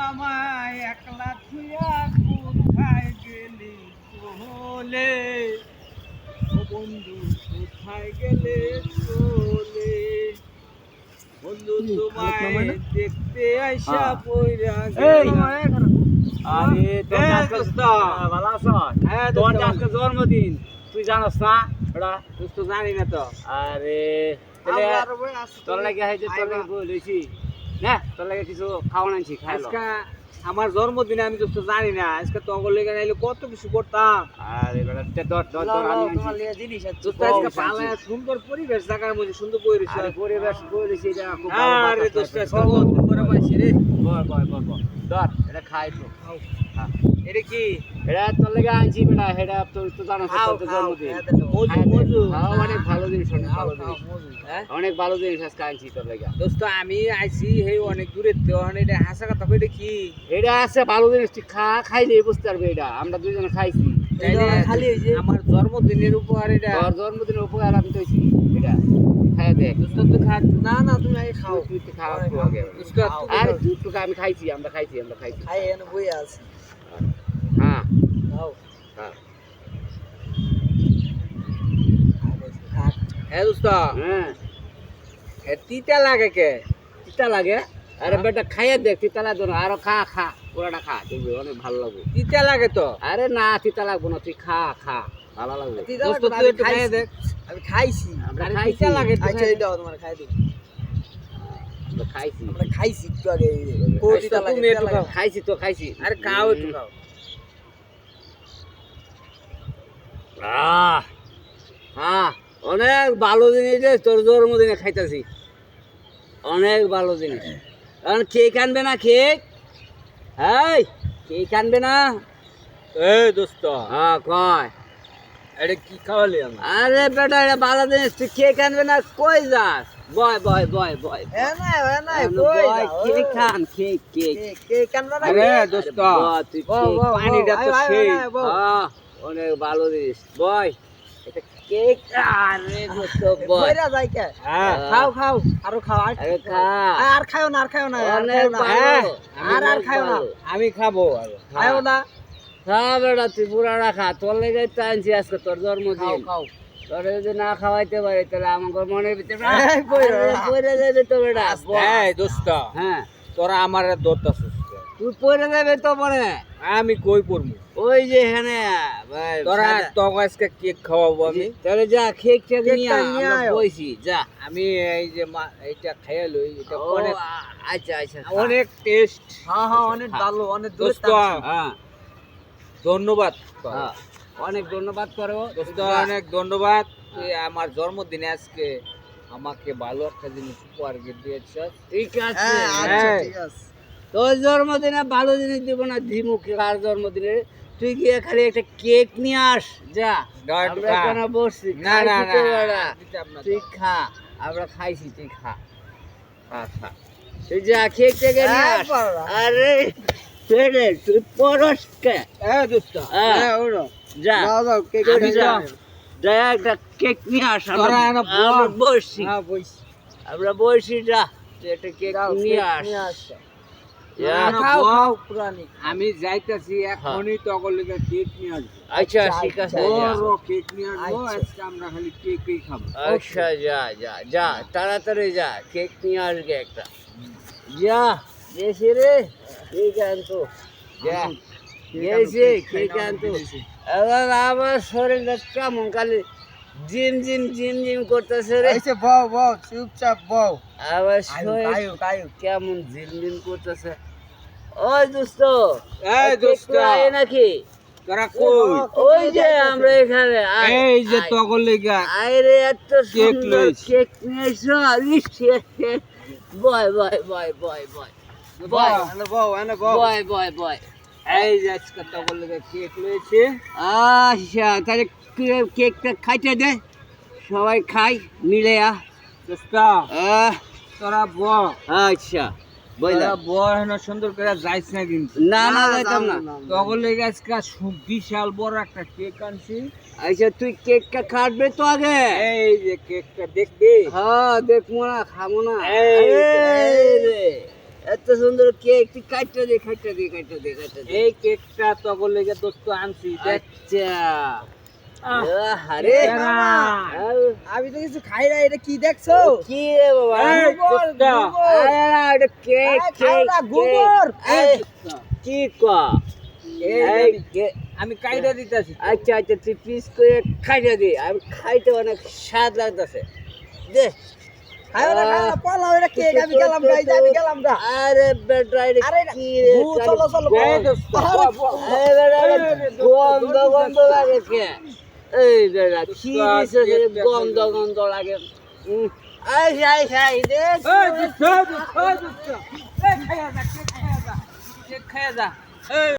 আমায় একলা থুয়া কোথায় গেলি চলে? ও বন্ধু কোথায় গেলে চলে? বন্ধু তোমায় দেখতে আইসা হ্যাঁ। গেলাম। আরে। হ্যাঁ, ভালো আছো? হ্যাঁ, তোর আজকে জন্মদিন। তুই জানোস না? ওটা দোস্ত জানি না তো। আরে তোর হয়েছে তোর লাগে বলেছি না তোর লাগে কিছু খাওয়ান আনছি আজকে আমার জন্মদিনে আমি তো জানি না আজকে তো অগলে গেলে কত কিছু করতাম। আরে বেটা তে দর দর দর আমি আজকে শান্তি। সুন্দর পরিবেশ জায়গার মধ্যে সুন্দর পরিবেশ আরে পরিবেশ বলেছি এটা খুব ভালো আরে দোস্ত লাগছে। করে পাইছি রে। বল বল বল ধর এটা খাই তো। হ্যাঁ। এটা কি? এটা তোর লাগে আনছি বেটা এটা তো তো জানোস তোর জন্মদিন। হ্যাঁ, দেখো, মজু, হ্যাঁ, মজু। খাও, অনেক ভালো জিনিস অনেক ভালো জিনিস। মজু, হ্যাঁ? অনেক ভালো জিনিস আজকে আনছি তোর লাগে। দোস্ত আমি আইছি হেই অনেক দূরে তখন এটা হাসা কথা কইটা কি? এটা আছে ভালো জিনিস তুই খা খাইলে বুঝতে পারবে এটা। আমরা দুজনে খাইছি। আমার জন্মদিনের উপহার এটা। তোর জন্মদিনের উপহার আমি তৈছি এটা। খাই দেখ দোস্ত তো খা না না তুমি আগে খাও। তুই তো আগে। দোস্ত আর তুই তো আমি খাইছি আমরা খাইছি আমরা খাইছি। খাই এনে বই আছে। হ্যাঁ হ্যাঁ। হ্যাঁ দোস্ত। হ্যাঁ। তিতা লাগে কে? তিতা লাগে? আরে বেটা খাইয়ে দেখ তিতা লাগবে না। আরও খা খা পুরাটা খা। দেখবি অনেক ভালো লাগবে। তিতা লাগে তো? আরে না তিতা লাগবে না তুই খা খা। ভালো লাগবে। তুই একটু খাইয়ে দেখ। আমি খাইছি। আমরা খাইছি। লাগে আচ্ছা তোমার দিই। খাইছি আমরা খাইছি। একটু আগে। খাইছি তো খাইছি আরে খাও একটু খাও। হ্যাঁ অনেক ভালো জিনিস রে তোর জন্মদিনে খাইতেছি। অনেক ভালো জিনিস। কারণ কেক আনবে না কেক? এই কেক আনবে না? এই দোস্ত। হ্যাঁ কয়। এটা কি খাওয়ালি আরে বেটা এটা ভালো জিনিস তুই কেক আনবে না কই যাস? বয় বয় বয় বয় হ্যাঁ না হ্যাঁ না কই কেক খান কেক কেক। কে কে না আরে দোস্ত। তুই পানিটা তো সেই। আহ, অনেক ভালো জিনিস। বয় এটা কেক? আরে বয়। যাই কে? হ্যাঁ। খাও খাও আরও খাও আর আরে খা। আর খাও না আর খাও না আর অনেক খাও না। আর আর খাও না। আমি খাব আর। খাও না। খা বেটা তুই পুরাটা খা তোর লেগে তো আনছি আজকে তোর জন্মদিন। খাও তোর যদি না খাওয়াইতে পারি তাহলে আমার মনের ভিতরে যাবে তো বেটা। দোস্ত হ্যাঁ। তোরা আমার দৌড়তাছিস তুই যাবে তো মনে আমি কই পড়ব? ওই যে ভাই, তোরা আজকে কেক খাওয়াবো আমি। তাহলে যা খেক টেক নিয়ে আমরা যা। আমি এই যে এইটা খাইয়া লই এটা অনেক আচ্ছা আচ্ছা অনেক টেস্ট হ্যাঁ হ্যাঁ অনেক ভালো অনেক দোস্ত হ্যাঁ। ধন্যবাদ। হ্যাঁ। অনেক ধন্যবাদ করো। দোস্ত অনেক ধন্যবাদ। আমার জন্মদিনে আজকে আমাকে ভালো একটা জিনিস উপহার দিয়েছিস ঠিক আছে। হ্যাঁ। আচ্ছা হ্যাঁ। ঠিক আছে। তোর জন্মদিনে ভালো জিনিস দিব না ধিমু কার জন্মদিনে তুই গিয়ে খালি একটা কেক নিয়ে আস যা। আমরা। বসছি না না না। তুই খা আমরা খাইছি তুই খা। খা খা। তুই যা কেক থেকে নিয়ে হ্যাঁ, আস। আরে তুই পরস কে দোস্ত হ্যাঁ। হ্যাঁ যা। দাও দাও কে আমি কে যা। যা একটা কেক নিয়ে আস আমরা বসছি। হ্যাঁ আমরা বসছি যা। তুই একটা কেক নিয়ে আস। আমি যাইতাছি এখনই তো কেক নিয়ে আসব। আচ্ছা ঠিক আছে বড় কেক নিয়ে আসব আচ্ছা। আজকে আমরা খালি কেকই খাব। আচ্ছা যা যা যা তাড়াতাড়ি যা কেক নিয়ে আসবে একটা। যা গেছি রে কেক আনতো। যা গেছি কেক আনতো। এবার আমার শরীরটা কেমন খালি জিম জিম জিম জিম করতেছে রে। আইছে বউ বউ চুপচাপ বউ। আবার শরীর কেমন জিম জিম করতেছে। ওই দোস্ত এই দোস্ত আয় নাকি? তোরা কই? ওই যে আমরা এখানে আয়, এই যে আয়। তগলিকা আরে এত কেক কেক নিয়েছো বয় বয় বয় বয় বয়। বয় বউ বউ। বয় বয় বয়। এই যে আজকে কেক আচ্ছা তাহলে কে- কেকটা খাইতে দে। সবাই খাই মিলে আ। দোস্ত তোরা ব আচ্ছা। সুন্দর করে যাইছ না কিন্তু। না না না, যাইতাম না যাব না। আজকে বিশাল বড় একটা কেক আনছি। আচ্ছা তুই কেকটা কাটবে তো আগে। এই যে কেকটা দেখবি? হ্যাঁ দেখব না খাব না। এই, এই রে এত সুন্দর কেক তুই কাটটা দে কাটটা দে কাটটা দে কাটটা এই কেকটা তখন লেগে দোস্ত আনছি আচ্ছা। আমি তো কিছু খাই না এটা কি দেখছ? কি আমি- কাইটা দিতেছি আচ্ছা আচ্ছা তুই পিস করে খাইতে দে। আমি খাইতে অনেক স্বাদ লাগতেছে। দে। আরে বেটা এটা আরে কি রে? চলো, চলো, গন্ধ- গন্ধ লাগে কে? এই বেটা কি দিছে গন্ধ গন্ধ লাগে উম, আই আই আই দে এই দোস্ত, দোস্ত, দোস্ত। এই খাইয়া যা, খাইয়া যা। খাইয়া যা। এই